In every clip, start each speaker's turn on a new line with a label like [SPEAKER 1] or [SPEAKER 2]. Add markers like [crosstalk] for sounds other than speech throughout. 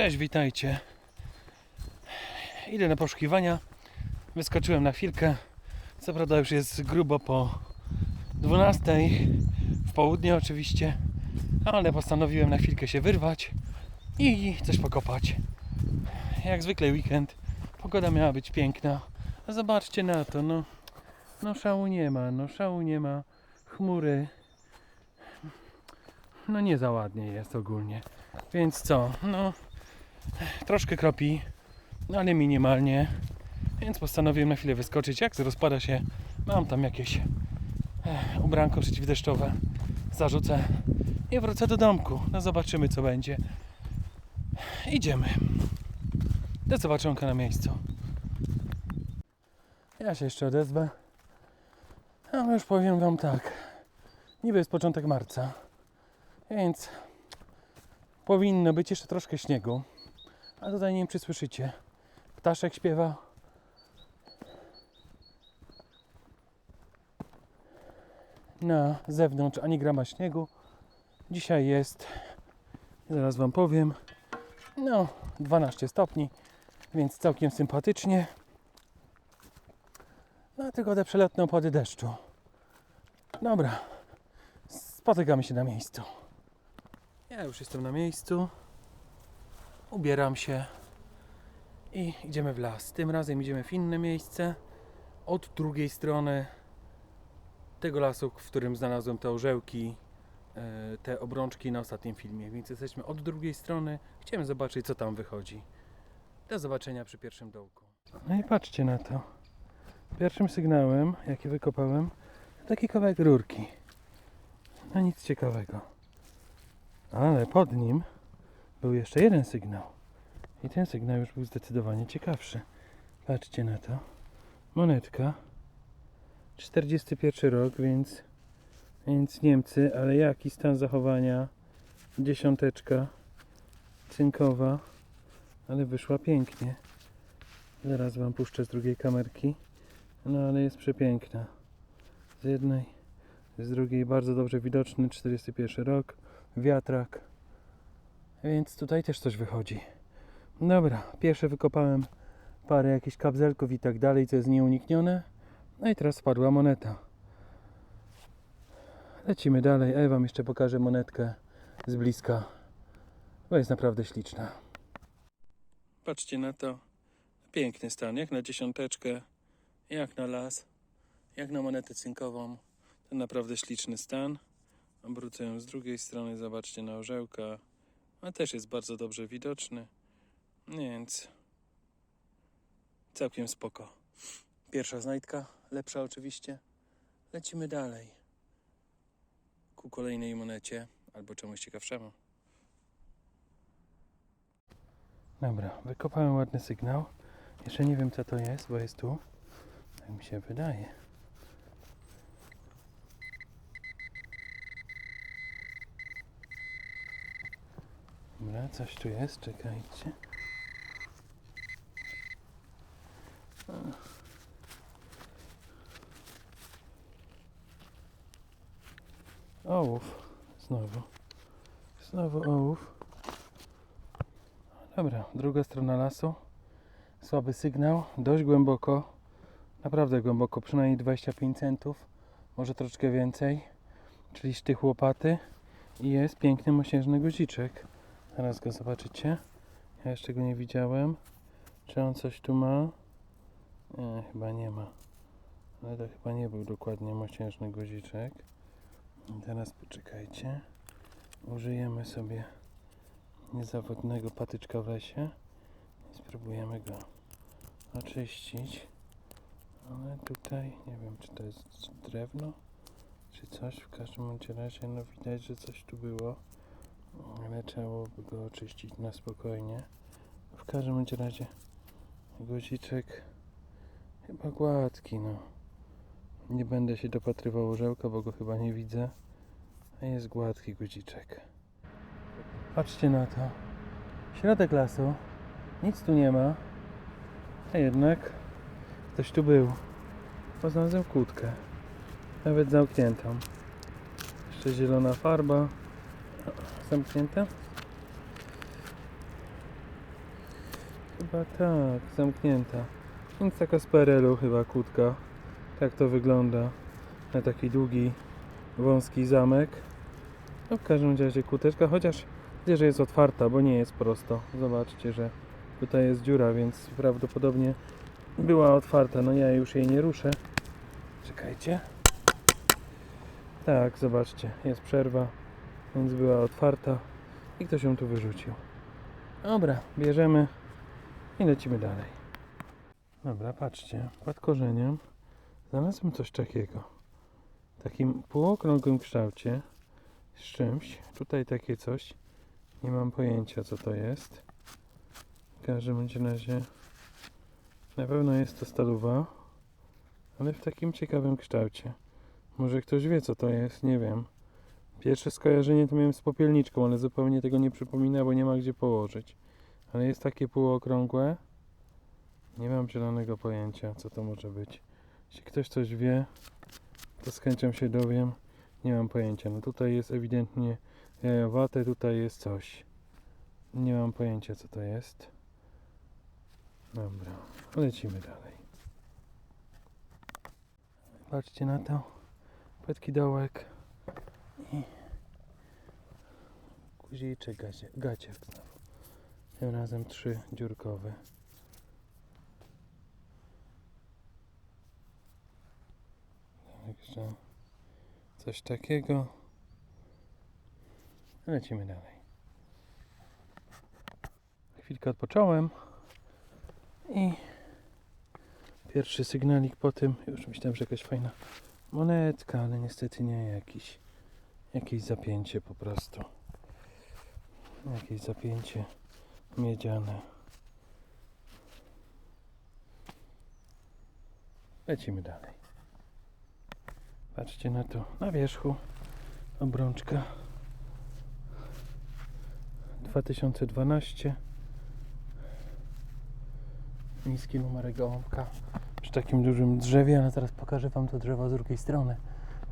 [SPEAKER 1] Cześć, witajcie. Idę na poszukiwania. Wyskoczyłem na chwilkę. Co prawda już jest grubo po 12. W południe oczywiście. Ale postanowiłem na chwilkę się wyrwać i coś pokopać. Jak zwykle weekend. Pogoda miała być piękna. Zobaczcie na to, no. No szału nie ma, no szału nie ma. Chmury. No nie za ładnie jest ogólnie. Więc co? No troszkę kropi, no ale minimalnie. Więc postanowiłem na chwilę wyskoczyć. Jak rozpada się, mam tam jakieś e, ubranko przeciwdeszczowe. Zarzucę i wrócę do domku. No zobaczymy co będzie. Idziemy. Do zobaczonka na miejscu. Ja się jeszcze odezwę. A już powiem wam tak. Niby jest początek marca. Więc powinno być jeszcze troszkę śniegu. A tutaj nie wiem, czy słyszycie. Ptaszek śpiewa. Na zewnątrz ani grama śniegu. Dzisiaj jest, zaraz Wam powiem, no 12 stopni, więc całkiem sympatycznie. No tylko te przelotne opady deszczu. Dobra, spotykamy się na miejscu. Ja już jestem na miejscu. Ubieram się i idziemy w las. Tym razem idziemy w inne miejsce, od drugiej strony tego lasu, w którym znalazłem te orzełki, e, te obrączki na ostatnim filmie. Więc jesteśmy od drugiej strony. Chciałem zobaczyć, co tam wychodzi. Do zobaczenia przy pierwszym dołku. No i patrzcie na to. Pierwszym sygnałem, jaki wykopałem, taki kawałek rurki. No nic ciekawego. Ale pod nim był jeszcze jeden sygnał. I ten sygnał już był zdecydowanie ciekawszy. Patrzcie na to. Monetka. 41 rok, więc, więc Niemcy, ale jaki stan zachowania? Dziesiąteczka. Cynkowa. Ale wyszła pięknie. Zaraz Wam puszczę z drugiej kamerki. No ale jest przepiękna. Z jednej, z drugiej bardzo dobrze widoczny. 41 rok. Wiatrak. Więc tutaj też coś wychodzi. Dobra, pierwsze wykopałem parę jakichś kabzelków i tak dalej, co jest nieuniknione. No i teraz spadła moneta. Lecimy dalej. Ewa wam jeszcze pokażę monetkę z bliska, bo jest naprawdę śliczna. Patrzcie na to. Piękny stan, jak na dziesiąteczkę, jak na las, jak na monetę cynkową. To naprawdę śliczny stan. Obrócę ją z drugiej strony, zobaczcie na orzełka. A też jest bardzo dobrze widoczny. Więc całkiem spoko. Pierwsza znajdka, lepsza oczywiście. Lecimy dalej. Ku kolejnej monecie albo czemuś ciekawszemu. Dobra, wykopałem ładny sygnał. Jeszcze nie wiem co to jest, bo jest tu. Tak mi się wydaje. Dobra, coś tu jest, czekajcie. Ołów. Znowu. Znowu ołów. Dobra, druga strona lasu. Słaby sygnał, dość głęboko. Naprawdę głęboko, przynajmniej 25 centów. Może troszkę więcej. Czyli sztych łopaty. I jest piękny mosiężny guziczek. Zaraz go zobaczycie. Ja jeszcze go nie widziałem. Czy on coś tu ma? Nie, chyba nie ma. Ale to chyba nie był dokładnie mosiężny guziczek. I teraz poczekajcie. Użyjemy sobie niezawodnego patyczka w lesie i spróbujemy go oczyścić. Ale tutaj nie wiem, czy to jest drewno, czy coś. W każdym razie no widać, że coś tu było. Ale trzeba byłoby go oczyścić na spokojnie. W każdym razie guziczek chyba gładki, no. Nie będę się dopatrywał orzełka, bo go chyba nie widzę. A jest gładki guziczek. Patrzcie na to. Środek lasu. Nic tu nie ma. A jednak ktoś tu był. Poznalazłem kłódkę. Nawet zamkniętą. Jeszcze zielona farba. Zamknięta. Chyba tak, zamknięta. Więc taka z PRL-u chyba kłódka. Tak to wygląda. Na taki długi, wąski zamek. No w każdym razie kłódeczka, chociaż widzę, że jest otwarta, bo nie jest prosto. Zobaczcie, że tutaj jest dziura, więc prawdopodobnie była otwarta. No ja już jej nie ruszę. Czekajcie. Tak, zobaczcie, jest przerwa, więc była otwarta i ktoś ją tu wyrzucił. Dobra, bierzemy i lecimy dalej. Dobra, patrzcie, pod korzeniem znalazłem coś takiego. W takim półokrągłym kształcie z czymś. Tutaj takie coś. Nie mam pojęcia co to jest. W każdym razie na pewno jest to stalowa, ale w takim ciekawym kształcie. Może ktoś wie co to jest, nie wiem. Pierwsze skojarzenie to miałem z popielniczką, ale zupełnie tego nie przypomina, bo nie ma gdzie położyć. Ale jest takie półokrągłe. Nie mam zielonego pojęcia, co to może być. Jeśli ktoś coś wie, to z chęcią się dowiem. Nie mam pojęcia. No tutaj jest ewidentnie jajowate, tutaj jest coś. Nie mam pojęcia, co to jest. Dobra, lecimy dalej. Patrzcie na to. Płetki dołek i guziczek gacie, gaciek znowu. Tym razem trzy dziurkowe. Także coś takiego. Lecimy dalej. Chwilkę odpocząłem i pierwszy sygnalik po tym. Już myślałem, że jakaś fajna monetka, ale niestety nie jakiś. Jakieś zapięcie po prostu. Jakieś zapięcie miedziane. Lecimy dalej. Patrzcie na to. Na wierzchu obrączka 2012 niski numer gołąbka przy takim dużym drzewie, ale zaraz pokażę Wam to drzewo z drugiej strony,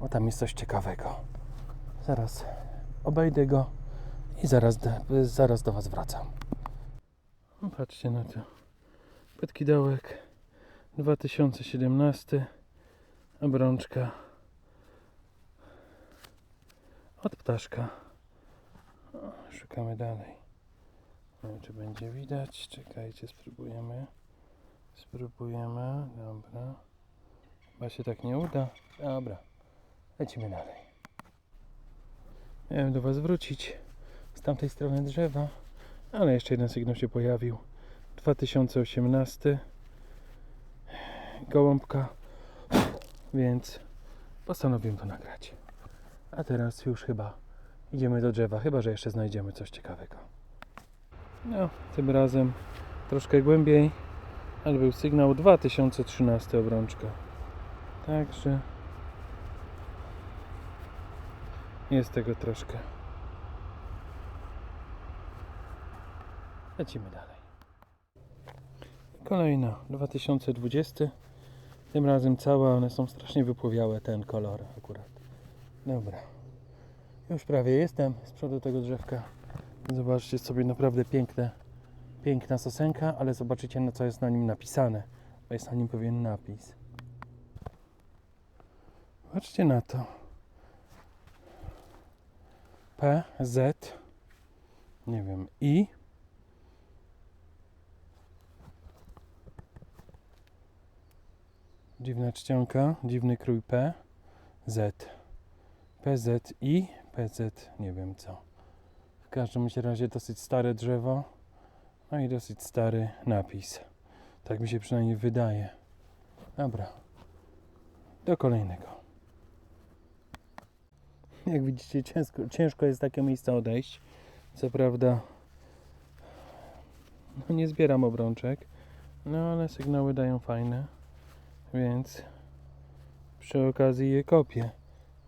[SPEAKER 1] bo tam jest coś ciekawego. Zaraz obejdę go i zaraz, zaraz do Was wracam. Patrzcie na to. Pytki dołek 2017 obrączka od ptaszka. Szukamy dalej. Nie wiem, czy będzie widać. Czekajcie, spróbujemy. Spróbujemy. Dobra. Chyba się tak nie uda. Dobra. Lecimy dalej. Miałem do Was wrócić z tamtej strony drzewa, ale jeszcze jeden sygnał się pojawił. 2018 gołąbka, więc postanowiłem to nagrać. A teraz już chyba idziemy do drzewa, chyba że jeszcze znajdziemy coś ciekawego. No, tym razem troszkę głębiej, ale był sygnał 2013 obrączka. Także jest tego troszkę. Lecimy dalej. Kolejna 2020. Tym razem całe one są strasznie wypłowiałe ten kolor akurat. Dobra. Już prawie jestem z przodu tego drzewka. Zobaczcie sobie naprawdę piękne, piękna sosenka, ale zobaczycie na co jest na nim napisane. Bo jest na nim pewien napis. Patrzcie na to. P, Z, nie wiem, I. Dziwna czcionka, dziwny krój P, Z. PZI, PZ, nie wiem co. W każdym razie dosyć stare drzewo, no i dosyć stary napis. Tak mi się przynajmniej wydaje. Dobra, do kolejnego. [laughs] Jak widzicie, ciężko, ciężko jest takie miejsce odejść. Co prawda, no nie zbieram obrączek, no ale sygnały dają fajne, więc przy okazji je kopię.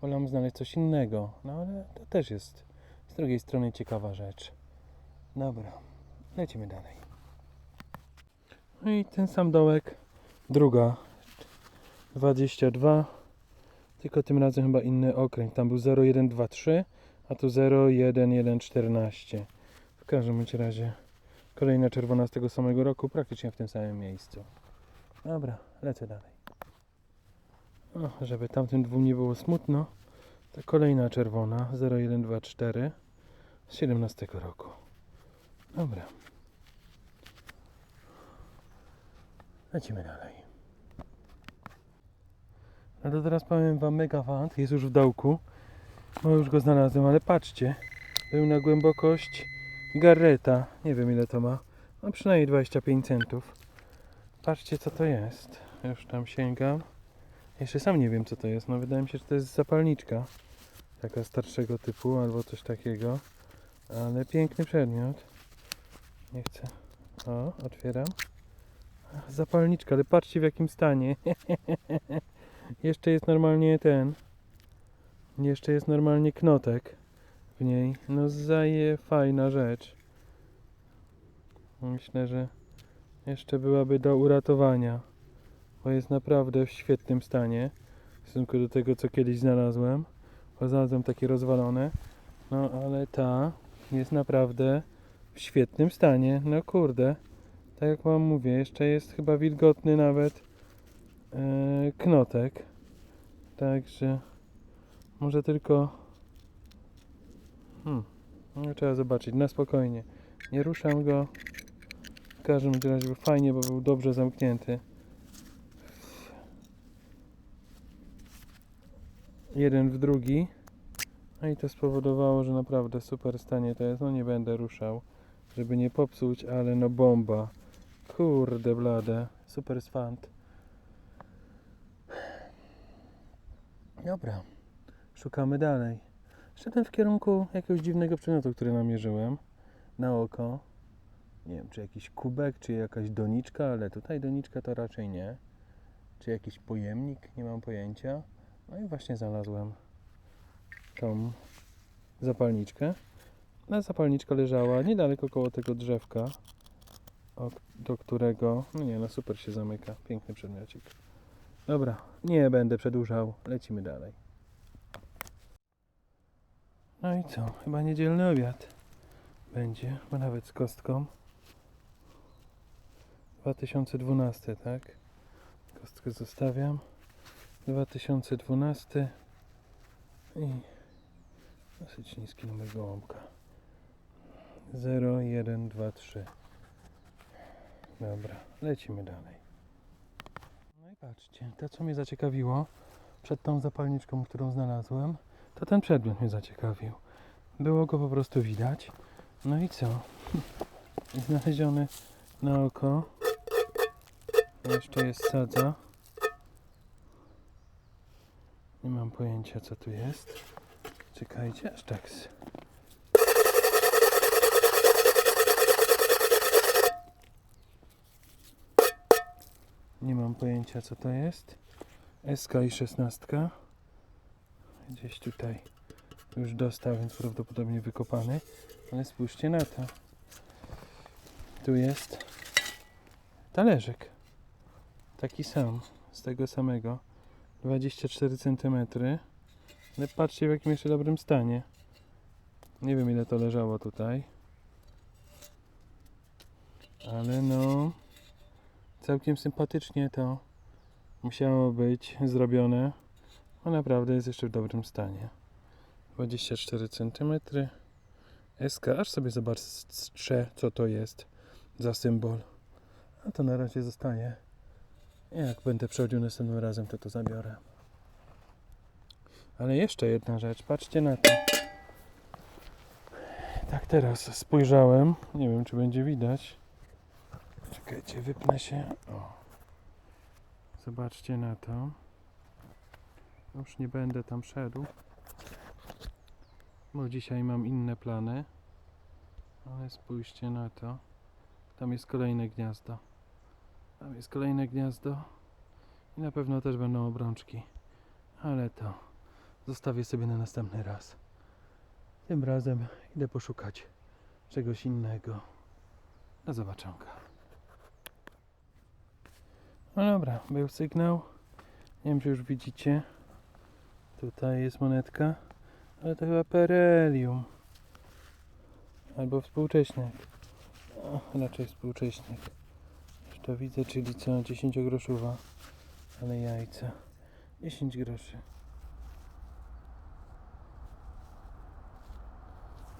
[SPEAKER 1] Wolę znaleźć coś innego, no ale to też jest z drugiej strony ciekawa rzecz. Dobra, lecimy dalej. No i ten sam dołek, druga 22, tylko tym razem chyba inny okręg. Tam był 0123, a tu 01114. W każdym bądź razie Kolejna czerwona z tego samego roku, praktycznie w tym samym miejscu. Dobra, lecę dalej. O, żeby tamtym dwóm nie było smutno, to kolejna czerwona 0124 z 17 roku. Dobra. Lecimy dalej. No to teraz powiem wam mega fant, jest już w dołku. No już go znalazłem, ale patrzcie. Był na głębokość garreta. Nie wiem ile to ma. No przynajmniej 25 centów. Patrzcie co to jest. Już tam sięgam. Jeszcze sam nie wiem co to jest. No wydaje mi się, że to jest zapalniczka. Taka starszego typu albo coś takiego. Ale piękny przedmiot. Nie chcę. O, otwieram. Zapalniczka, ale patrzcie w jakim stanie. [laughs] Jeszcze jest normalnie ten. Jeszcze jest normalnie knotek w niej. No zaje fajna rzecz. Myślę, że jeszcze byłaby do uratowania. Bo jest naprawdę w świetnym stanie. W stosunku do tego, co kiedyś znalazłem. Bo znalazłem takie rozwalone. No ale ta jest naprawdę w świetnym stanie. No kurde. Tak jak wam mówię, jeszcze jest chyba wilgotny nawet knotek. Także może tylko. Hmm. No, trzeba zobaczyć na spokojnie. Nie ruszam go. W każdym razie był fajnie, bo był dobrze zamknięty. Jeden w drugi. No i to spowodowało, że naprawdę super stanie to jest. No nie będę ruszał, żeby nie popsuć, ale no bomba. Kurde blade. Super swant. Dobra. Szukamy dalej. Szedłem w kierunku jakiegoś dziwnego przedmiotu, który namierzyłem na oko. Nie wiem, czy jakiś kubek, czy jakaś doniczka, ale tutaj doniczka to raczej nie. Czy jakiś pojemnik, nie mam pojęcia. No i właśnie znalazłem tą zapalniczkę. Na zapalniczka leżała niedaleko koło tego drzewka, do którego, no nie, no super się zamyka. Piękny przedmiocik. Dobra, nie będę przedłużał, lecimy dalej. No i co? Chyba niedzielny obiad będzie, bo nawet z kostką. 2012, tak? Kostkę zostawiam. 2012 i dosyć niski numer gołąbka. 0123. Dobra, lecimy dalej. Patrzcie, to co mnie zaciekawiło przed tą zapalniczką, którą znalazłem, to ten przedmiot mnie zaciekawił. Było go po prostu widać. No i co? [laughs] Znaleziony na oko. Jeszcze jest sadza. Nie mam pojęcia co tu jest. Czekajcie, aż tak. Nie mam pojęcia co to jest. SK i 16. Gdzieś tutaj już dostał, więc prawdopodobnie wykopany. Ale spójrzcie na to. Tu jest talerzyk. Taki sam, z tego samego. 24 cm. Ale patrzcie w jakim jeszcze dobrym stanie. Nie wiem ile to leżało tutaj. Ale no całkiem sympatycznie to musiało być zrobione. No naprawdę jest jeszcze w dobrym stanie. 24 cm. SK, aż sobie zobaczę co to jest za symbol. A to na razie zostaje. Jak będę przechodził następnym razem, to to zabiorę. Ale jeszcze jedna rzecz, patrzcie na to. Tak teraz spojrzałem, nie wiem czy będzie widać. Czekajcie, wypnę się. O. Zobaczcie na to. Już nie będę tam szedł. Bo dzisiaj mam inne plany. Ale spójrzcie na to. Tam jest kolejne gniazdo. Tam jest kolejne gniazdo. I na pewno też będą obrączki. Ale to zostawię sobie na następny raz. Tym razem idę poszukać czegoś innego. Do zobaczonka. No dobra, był sygnał. Nie wiem, czy już widzicie. Tutaj jest monetka. Ale to chyba perelium. Albo współcześniak. O, raczej współcześnik. Już to widzę, czyli co? 10 groszowa. Ale jajca. 10 groszy.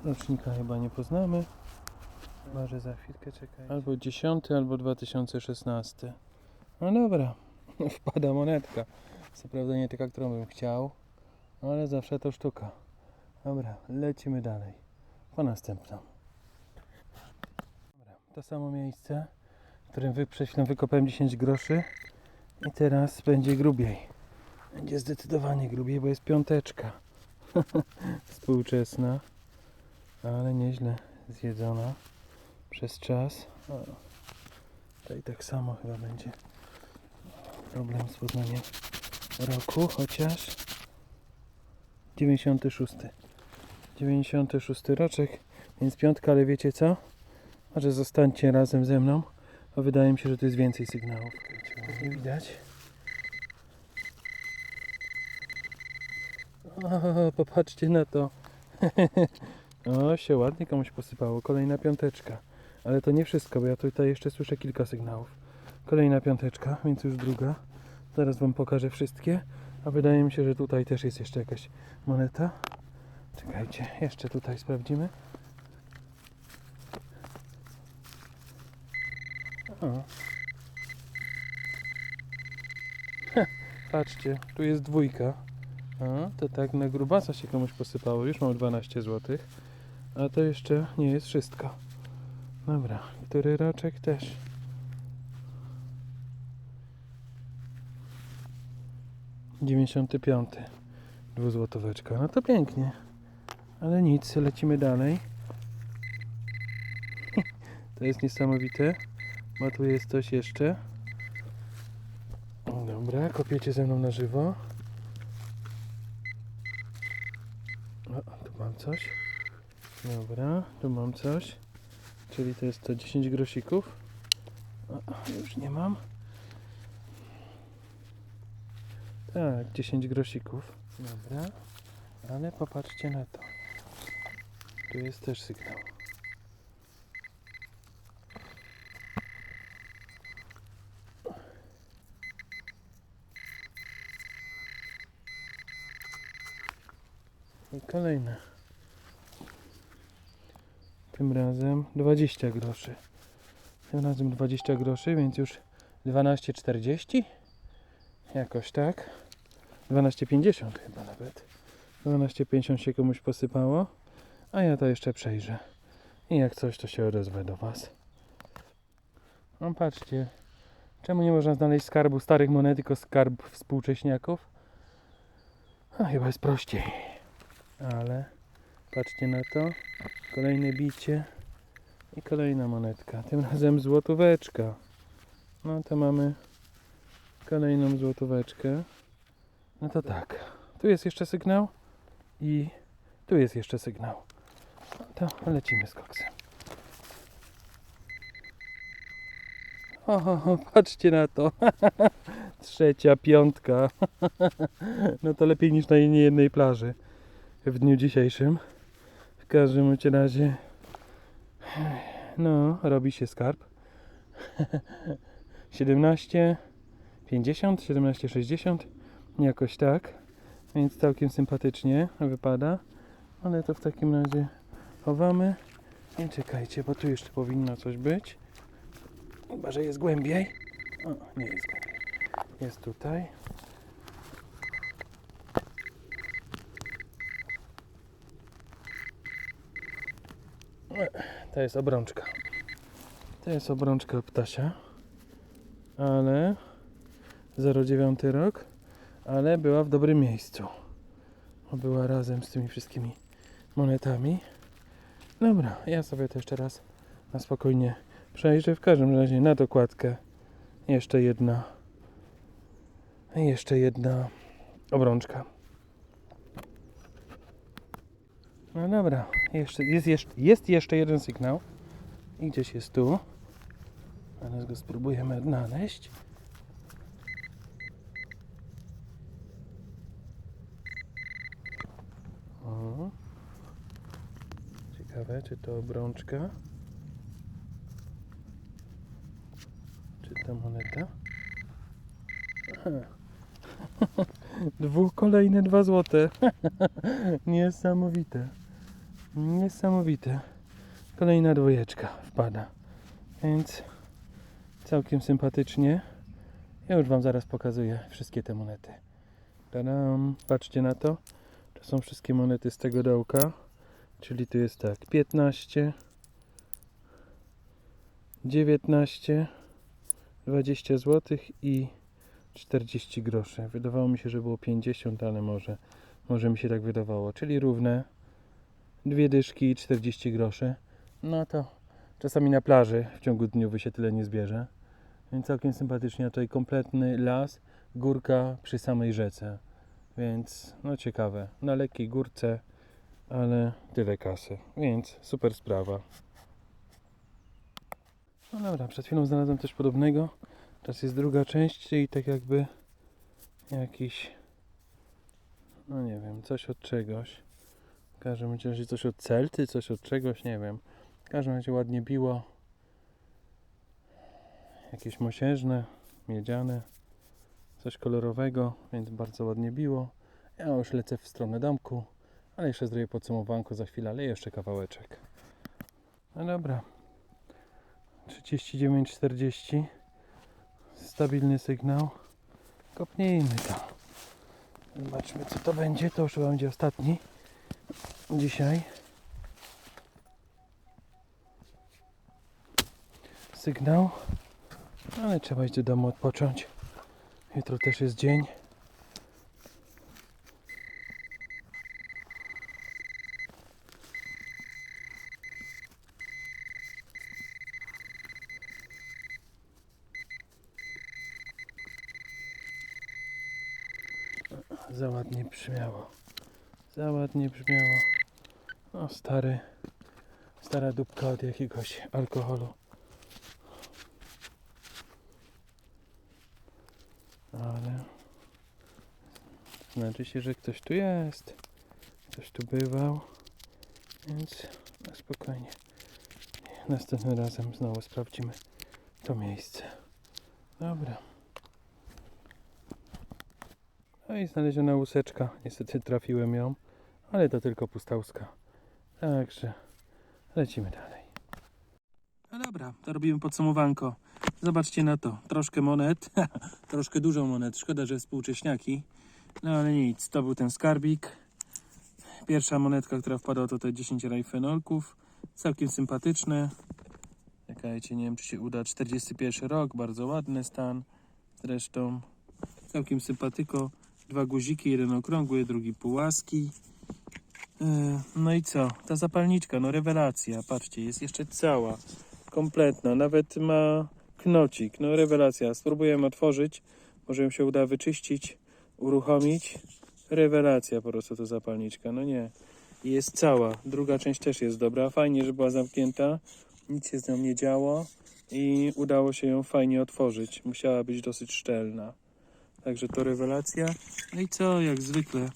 [SPEAKER 1] Rocznika chyba nie poznamy. Chyba, że za chwilkę czekaj. Albo 10, albo 2016. No dobra, [laughs] wpada monetka. Co prawda nie taka, którą bym chciał, ale zawsze to sztuka. Dobra, lecimy dalej. Po następną. Dobra, to samo miejsce, w którym przed chwilą wykopałem 10 groszy. I teraz będzie grubiej. Będzie zdecydowanie grubiej, bo jest piąteczka. [laughs] Współczesna, ale nieźle zjedzona przez czas. O, tutaj tak samo chyba będzie problem z poznaniem roku, chociaż 96. 96 roczek, więc piątka, ale wiecie co? Może zostańcie razem ze mną, bo wydaje mi się, że tu jest więcej sygnałów. Nie widać. O, popatrzcie na to. [laughs] O, się ładnie komuś posypało. Kolejna piąteczka. Ale to nie wszystko, bo ja tutaj jeszcze słyszę kilka sygnałów. Kolejna piąteczka, więc już druga. Zaraz Wam pokażę wszystkie. A wydaje mi się, że tutaj też jest jeszcze jakaś moneta. Czekajcie, jeszcze tutaj sprawdzimy. O. Patrzcie, tu jest dwójka. A, to tak na grubasa się komuś posypało. Już mam 12 zł. A to jeszcze nie jest wszystko. Dobra, który roczek też. Dziewięćdziesiąty piąty. Dwuzłotóweczka. No to pięknie. Ale nic, lecimy dalej. [laughs] To jest niesamowite. Bo tu jest coś jeszcze. Dobra, kopiecie ze mną na żywo. O, tu mam coś. Dobra, tu mam coś. Czyli to jest to 10 grosików. O, już nie mam. Tak, 10 grosików. Dobra, ale popatrzcie na to. Tu jest też sygnał. I kolejne. Tym razem 20 groszy. Tym razem 20 groszy, więc już 12,40? Jakoś tak. 12,50 chyba nawet. 12,50 się komuś posypało. A ja to jeszcze przejrzę. I jak coś, to się odezwę do Was. No patrzcie. Czemu nie można znaleźć skarbu starych monet, tylko skarb współcześniaków? A chyba jest prościej. Ale patrzcie na to. Kolejne bicie. I kolejna monetka. Tym razem złotóweczka. No to mamy kolejną złotóweczkę. No to tak. Tu jest jeszcze sygnał. I tu jest jeszcze sygnał. No to lecimy z koksem. O, patrzcie na to. [laughs] Trzecia piątka. [laughs] No to lepiej niż na niejednej plaży w dniu dzisiejszym. W każdym razie no, robi się skarb. 17 50, 17 60 jakoś tak. Więc całkiem sympatycznie wypada. Ale to w takim razie chowamy. Nie czekajcie, bo tu jeszcze powinno coś być. Chyba, że jest głębiej. O, nie jest głębiej. Jest tutaj. To jest obrączka. To jest obrączka ptasia. Ale 09 rok, ale była w dobrym miejscu. Była razem z tymi wszystkimi monetami. Dobra, ja sobie to jeszcze raz na spokojnie przejrzę. W każdym razie na dokładkę jeszcze jedna jeszcze jedna obrączka. No dobra, jeszcze, jest, jeszcze, jest jeszcze jeden sygnał. I gdzieś jest tu. Teraz go spróbujemy odnaleźć. Ciekawe, czy to obrączka? Czy to moneta? [laughs] Dwóch kolejne dwa złote. [laughs] Niesamowite. Niesamowite. Kolejna dwójeczka wpada. Więc całkiem sympatycznie. Ja już Wam zaraz pokazuję wszystkie te monety. Tadam. Patrzcie na to. To są wszystkie monety z tego dołka. Czyli tu jest tak 15, 19, 20 zł i 40 groszy. Wydawało mi się, że było 50, ale może, może mi się tak wydawało. Czyli równe dwie dyszki i 40 groszy. No to czasami na plaży w ciągu dniu się tyle nie zbierze. Więc całkiem sympatycznie. A Tutaj kompletny las, górka przy samej rzece. Więc no ciekawe. Na lekkiej górce, ale tyle kasy. Więc super sprawa. No dobra, przed chwilą znalazłem coś podobnego. Teraz jest druga część, czyli tak jakby jakiś, no nie wiem, coś od czegoś. W każdym razie coś od celty, coś od czegoś, nie wiem. W każdym razie ładnie biło. Jakieś mosiężne, miedziane, coś kolorowego, więc bardzo ładnie biło. Ja już lecę w stronę domku, ale jeszcze zrobię podsumowanko za chwilę, ale jeszcze kawałeczek. No dobra. 39,40 stabilny sygnał. Kopnijmy to. Zobaczmy co to będzie. To już będzie ostatni dzisiaj. Sygnał. Ale trzeba iść do domu odpocząć. Jutro też jest dzień. Za ładnie brzmiało. Za ładnie brzmiało. No stary. Stara dupka od jakiegoś alkoholu. Ale znaczy się, że ktoś tu jest. Ktoś tu bywał. Więc na spokojnie. Następnym razem znowu sprawdzimy to miejsce. Dobra. No i znaleziona łuseczka. Niestety trafiłem ją, ale to tylko pustauska. Także lecimy dalej. No dobra, to robimy podsumowanko. Zobaczcie na to. Troszkę monet, [laughs] troszkę dużo monet. Szkoda, że współcześniaki. No ale nic, to był ten skarbik. Pierwsza monetka, która wpadła to te 10 rajfenolków. Całkiem sympatyczne. Czekajcie, nie wiem czy się uda. 41 rok, bardzo ładny stan. Zresztą całkiem sympatyko. Dwa guziki, jeden okrągły, drugi półaski. E, No i co? Ta zapalniczka, no rewelacja. Patrzcie, jest jeszcze cała, kompletna. Nawet ma knocik. No rewelacja. Spróbujemy otworzyć. Może ją się uda wyczyścić, uruchomić. Rewelacja po prostu ta zapalniczka. No nie. Jest cała. Druga część też jest dobra. Fajnie, że była zamknięta. Nic się z nią nie działo. I udało się ją fajnie otworzyć. Musiała być dosyć szczelna. Także to rewelacja. No i co, jak zwykle,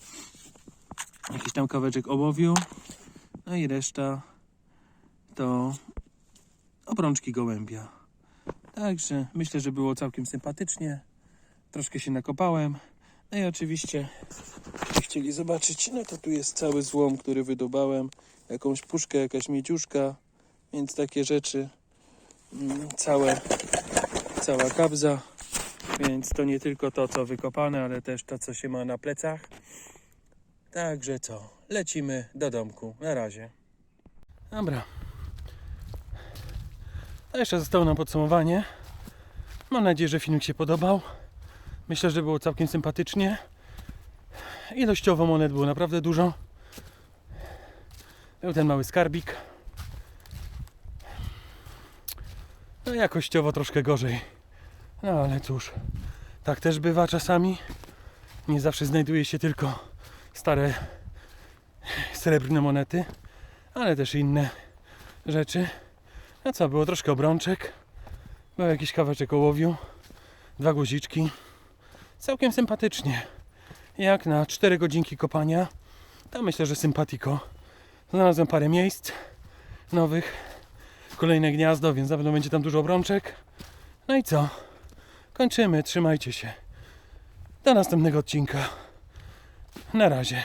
[SPEAKER 1] jakiś tam kawałeczek ołowiu. No i reszta to obrączki gołębia. Także myślę, że było całkiem sympatycznie. Troszkę się nakopałem. No i oczywiście, jeśli chcieli zobaczyć, no to tu jest cały złom, który wydobałem. Jakąś puszkę, jakaś miedziuszka, więc takie rzeczy. Mm, Całe, cała kabza. Więc to nie tylko to, co wykopane, ale też to, co się ma na plecach. Także co? Lecimy do domku. Na razie. Dobra. A jeszcze zostało nam podsumowanie. Mam nadzieję, że filmik się podobał. Myślę, że było całkiem sympatycznie. Ilościowo monet było naprawdę dużo. Był ten mały skarbik. No jakościowo troszkę gorzej. No ale cóż, tak też bywa czasami. Nie zawsze znajduje się tylko stare srebrne monety, ale też inne rzeczy. No co, było troszkę obrączek, był jakiś kawałeczek ołowiu, dwa guziczki. Całkiem sympatycznie. Jak na 4 godzinki kopania, to myślę, że sympatiko. Znalazłem parę miejsc nowych, kolejne gniazdo, więc na pewno będzie tam dużo obrączek. No i co? Kończymy, trzymajcie się. Do następnego odcinka. Na razie.